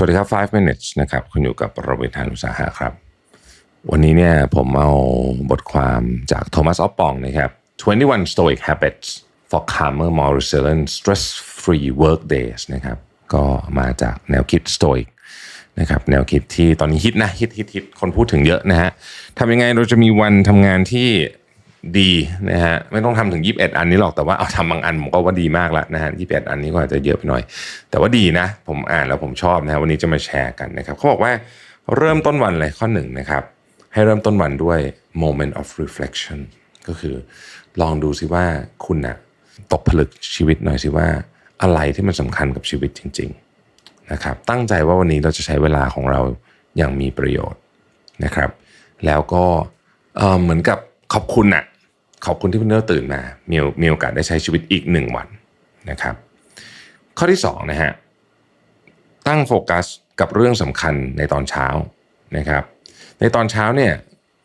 สวัสดีครับ 5 minutes นะครับ คุณอยู่กับประวิทานุสาหะครับ วันนี้เนี่ยผมเอาบทความจากโทมัสออฟปองนะครับ21 Stoic Habits for Calmer More Resilient Stress-Free Work Days นะครับ ก็มาจากแนวคิด Stoic นะครับ แนวคิดที่ตอนนี้ฮิตนะฮิตฮิตฮิตคนพูดถึงเยอะนะฮะทำยังไงเราจะมีวันทำงานที่ ดีนะฮะไม่ต้องทำถึง 21 อันนี้หรอกแต่ว่าเอาทำบางอันผมก็ว่าดีมากแล้วนะฮะ21อันนี้ก็อาจจะเยอะไปหน่อย แต่ว่าดีนะ ผมอ่านแล้วผมชอบนะฮะวันนี้จะมาแชร์กันนะครับเขาบอกว่าเริ่มต้นวันเลยข้อหนึ่งนะครับ ให้เริ่มต้นวันด้วย moment of reflection ก็คือลองดูสิว่าคุณนะตกผลึกชีวิตหน่อยสิว่า อะไรที่มันสำคัญกับชีวิตจริง ๆนะครับ ตั้งใจว่าวันนี้เราจะใช้เวลาของเราอย่างมีประโยชน์นะครับ แล้วก็เเหมือนกับขอบคุณนะ ขอบคุณที่เพิ่งเริ่มตื่นมามีมีโอกาสได้ใช้ชีวิตอีกหนึ่งวันนะครับ ข้อที่สองนะฮะตั้งโฟกัสกับเรื่องสำคัญในตอนเช้านะครับ ในตอนเช้าเนี่ย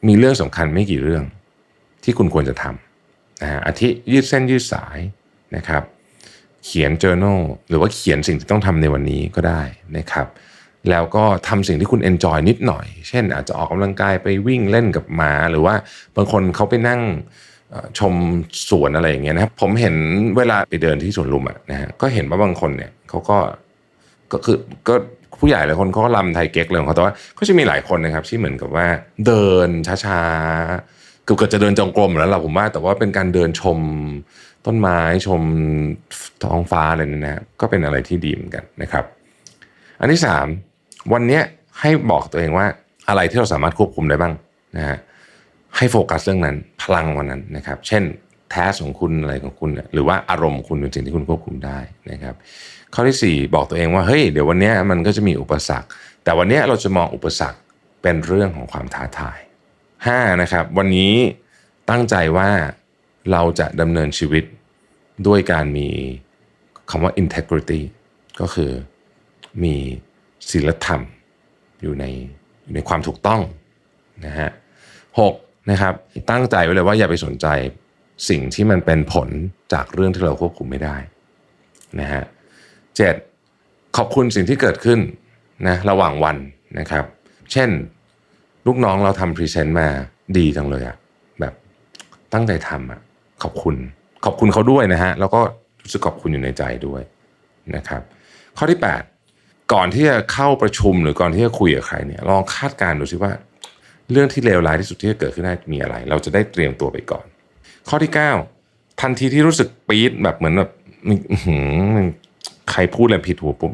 มีเรื่องสำคัญไม่กี่เรื่องที่คุณควรจะทำนะฮะอาทิยืดเส้นยืดสายนะครับ เขียน journal หรือว่าเขียนสิ่งที่ต้องทำในวันนี้ก็ได้นะครับ แล้วก็ทำสิ่งที่คุณ enjoy นิดหน่อย เช่นอาจจะออกกำลังกายไปวิ่งเล่นกับหมา หรือว่าบางคนเขาไปนั่ง ชมสวนอะไรอย่างเงี้ยนะครับผมเห็นเวลาไปเดินที่สวนลุมอะนะฮะก็เห็นว่าบางคนเนี่ยเขาก็ก็คือก็ผู้ใหญ่หลายคนเขาก็ลำไทยเก๊กเลยของเขาแต่ว่าก็จะมีหลายคนนะครับที่เหมือนกับว่าเดินช้าๆเกือบจะเดินจงกรมแล้วล่ะผมว่า แต่ว่าเป็นการเดินชมต้นไม้ชมท้องฟ้าอะไรเนี่ยนะก็เป็นอะไรที่ดีเหมือนกันนะครับ อันที่สามวันนี้ให้บอกตัวเองว่าอะไรที่เราสามารถควบคุมได้บ้างนะฮะ ให้โฟกัสเรื่องนั้น พลังวันนั้นนะครับ เช่นแทสของคุณอะไรของคุณเนี่ยหรือว่าอารมณ์ของคุณเป็นสิ่งที่คุณควบคุมได้นะครับ ข้อที่ 4 บอกตัวเองว่าเฮ้ยเดี๋ยววันนี้มันก็จะมีอุปสรรค แต่วันนี้เราจะมองอุปสรรคเป็นเรื่องของความท้าทาย 5. นะครับวันนี้ตั้งใจว่าเราจะดำเนินชีวิตด้วยการมีคำว่า integrity ก็คือมีศีลธรรมอยู่ในอยู่ในความถูกต้องนะฮะหก นะครับ ตั้งใจไว้เลยว่าอย่าไปสนใจสิ่งที่มันเป็นผลจากเรื่องที่เราควบคุมไม่ได้นะฮะเจ็ดขอบคุณสิ่งที่เกิดขึ้นนะระหว่างวันนะครับ เช่น ลูกน้องเราทำพรีเซนต์มาดีจังเลยอะแบบตั้งใจทำอะขอบคุณขอบคุณเขาด้วยนะฮะแล้วก็รู้สึกขอบคุณอยู่ในใจด้วยนะครับ ข้อที่ 8 ก่อนที่จะเข้าประชุมหรือก่อนที่จะคุยกับใครเนี่ยลองคาดการณ์ดูสิว่า เรื่องที่เลวร้ายที่สุดที่จะเกิดขึ้นได้มีอะไร เราจะได้เตรียมตัวไปก่อน ข้อที่ 9 ทันทีที่รู้สึกปี๊ดแบบเหมือนแบบมันใครพูดอะไรผิดหูปุ๊บ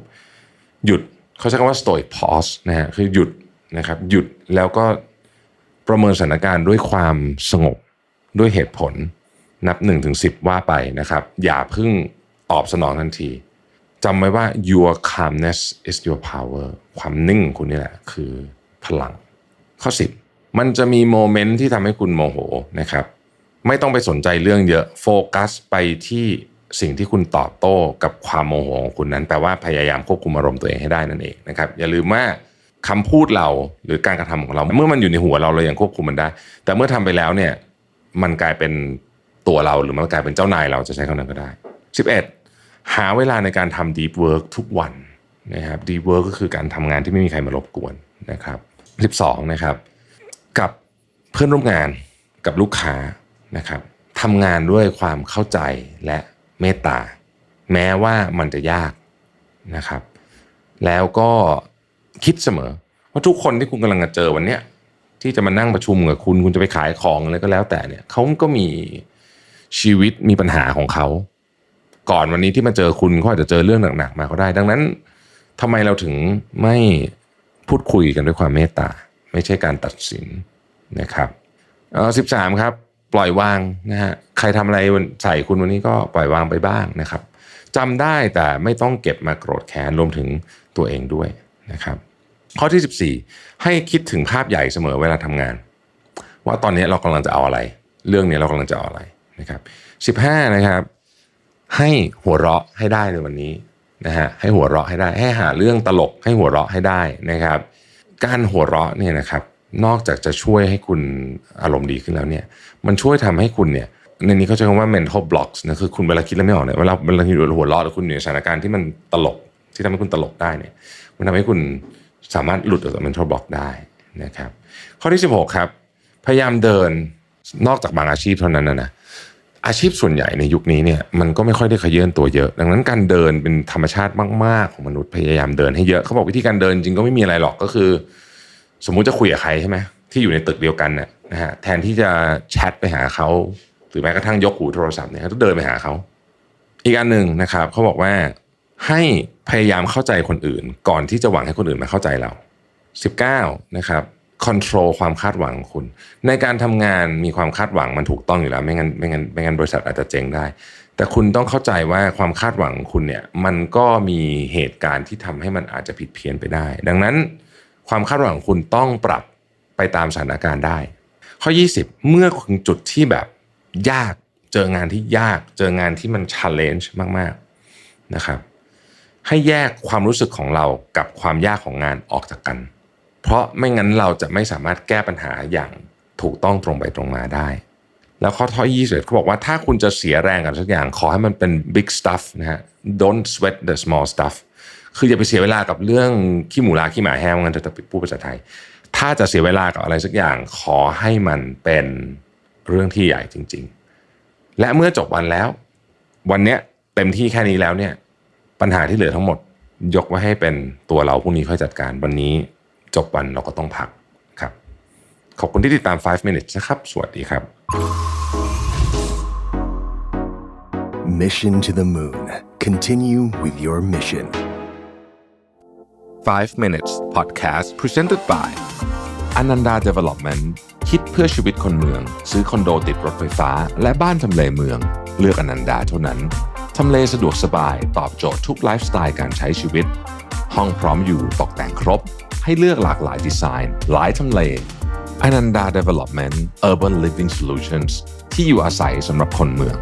หยุดเขาใช้คำว่า stoic pause นะฮะคือหยุดนะครับ หยุดแล้วก็ประเมินสถานการณ์ด้วยความสงบด้วยเหตุผลนับ1นถึงสิว่าไปนะครับ อย่าเพึ่งตอบสนองทันทีจำไว้ว่า your calmness is your power ความนิ่งของคุณนี่แหละ คือพลังข้อ 10 มันจะมีโมเมนต์ที่ทำให้คุณโมโหนะครับ ไม่ต้องไปสนใจเรื่องเยอะโฟกัสไปที่สิ่งที่คุณตอบโต้กับความโมโหของคุณนั้นแปลว่าพยายามควบคุมอารมณ์ตัวเองให้ได้นั่นเองนะครับอย่าลืมว่าคำพูดเราหรือการกระทำของเรา เมื่อมันอยู่ในหัวเราเรายังควบคุมมันได้ แต่เมื่อทำไปแล้วเนี่ยมันกลายเป็นตัวเราหรือมันกลายเป็นเจ้านายเราจะใช้คำนั้นก็ได้ 11 หาเวลาในการทำ deep work ทุกวันนะครับ deep work ก็คือการทำงานที่ไม่มีใครมารบกวนนะครับ 12นะครับ กับเพื่อนร่วมงานกับลูกค้านะครับทำงานด้วยความเข้าใจและเมตตา แม้ว่ามันจะยากนะครับ แล้วก็คิดเสมอว่าทุกคนที่คุณกำลังจะเจอวันเนี้ยที่จะมานั่งประชุมกับคุณคุณจะไปขายของอะไรก็แล้วแต่เนี่ยเขาก็มีชีวิตมีปัญหาของเขา ก่อนวันนี้ที่มาเจอคุณเขาอาจจะเจอเรื่องหนักๆมาก็ได้ ดังนั้นทำไมเราถึงไม่พูดคุยกันด้วยความเมตตา ไม่ใช่การตัดสินนะครับเออสิบสามครับ ปล่อยวางนะฮะใครทำอะไรใส่คุณวันนี้ก็ปล่อยวางไปบ้างนะครับจำได้แต่ไม่ต้องเก็บมาโกรธแค้นรวมถึงตัวเองด้วยนะครับ ข้อที่ 14 ให้คิดถึงภาพใหญ่เสมอเวลาทำงาน ว่าตอนนี้เรากำลังจะเอาอะไร เรื่องนี้เรากำลังจะเอาอะไรนะครับ15นะครับให้หัวเราะให้ได้ในวันนี้นะฮะให้หัวเราะให้ได้ ให้หาเรื่องตลกให้หัวเราะให้ได้นะครับ การหัวเราะเนี่ยนะครับนอกจากจะช่วยให้คุณอารมณ์ดีขึ้นแล้วเนี่ยมันช่วยทำให้คุณเนี่ยในนี้เขาใช้คำว่า mental blocks นะคือคุณเวลาคิดแล้วไม่ออกเนี่ยเวลาเวลาอยู่หัวเราะหรือคุณอยู่ในสถานการณ์ที่มันตลกที่ทำให้คุณตลกได้เนี่ยมันทำให้คุณสามารถหลุดออกจาก mental block ได้นะครับข้อที่ 16 ครับ พยายามเดินนอกจากบางอาชีพเท่านั้นนะนะ อาชีพส่วนใหญ่ในยุคนี้เนี่ยมันก็ไม่ค่อยได้ขยื่นตัวเยอะ ดังนั้นการเดินเป็นธรรมชาติมากๆ ของมนุษย์พยายามเดินให้เยอะเขาบอกวิธีการเดินจริงก็ไม่มีอะไรหรอกก็คือ สมมุติจะคุยกับใครใช่ไหมที่อยู่ในตึกเดียวกันน่ะนะฮะแทนที่จะแชทไปหาเขาหรือแม้กระทั่งยกหูโทรศัพท์เนี่ยต้องเดินไปหาเขา อีกอันหนึ่งนะครับเขาบอกว่าให้พยายามเข้าใจคนอื่น ก่อนที่จะหวังให้คนอื่นมาเข้าใจเรา 19นะครับ คอนโทรลความคาดหวังคุณ ในการทำงานมีความคาดหวังมันถูกต้องอยู่แล้ว ไม่งั้นไม่งั้นไม่งั้นบริษัทอาจจะเจ๊งได้ แต่คุณต้องเข้าใจว่าความคาดหวังคุณเนี่ยมันก็มีเหตุการณ์ที่ทำให้มันอาจจะผิดเพี้ยนไปได้ ดังนั้นความคาดหวังคุณต้องปรับไปตามสถานการณ์ได้ ข้อ 20 เมื่อถึงจุดที่แบบยากเจองานที่ยากเจองานที่มัน challenge มากๆนะครับ ให้แยกความรู้สึกของเรากับความยากของงานออกจากกัน เพราะไม่งั้นเราจะไม่สามารถแก้ปัญหาอย่างถูกต้องตรงไปตรงมาได้ แล้วข้อท้อ21เขาบอกว่าถ้าคุณจะเสียแรงกับสักอย่าง ขอให้มันเป็น big stuff นะฮะ don't sweat the small stuff คืออย่าไปเสียเวลากับเรื่องขี้หมูลาขี้หมาแห้งงั้นจะพูดภาษาไทย ถ้าจะเสียเวลากับอะไรสักอย่าง ขอให้มันเป็นเรื่องที่ใหญ่จริง ๆ และเมื่อจบวันแล้ว วันเนี้ยเต็มที่แค่นี้แล้วเนี่ย ปัญหาที่เหลือทั้งหมด ยกไว้ให้เป็นตัวเราพรุ่งนี้ค่อยจัดการวันนี้ จบวันเราก็ต้องพักครับ ขอบคุณที่ติดตาม 5 minutes นะครับ สวัสดีครับ Mission to the moon. Continue with your mission. 5 minutes podcast presented by Ananda Development คิดเพื่อชีวิตคนเมือง ซื้อคอนโดติดรถไฟฟ้า และบ้านทำเลเมือง เลือกอนันดาเท่านั้น ทำเลสะดวกสบาย ตอบโจทย์ทุกไลฟ์สไตล์การใช้ชีวิต ห้องพร้อมอยู่ตกแต่งครบ ให้เลือกหลากหลายดีไซน์ หลายทำเลอนันดา Development Urban Living Solutions ที่อยู่อาศัยสำหรับคนเมือง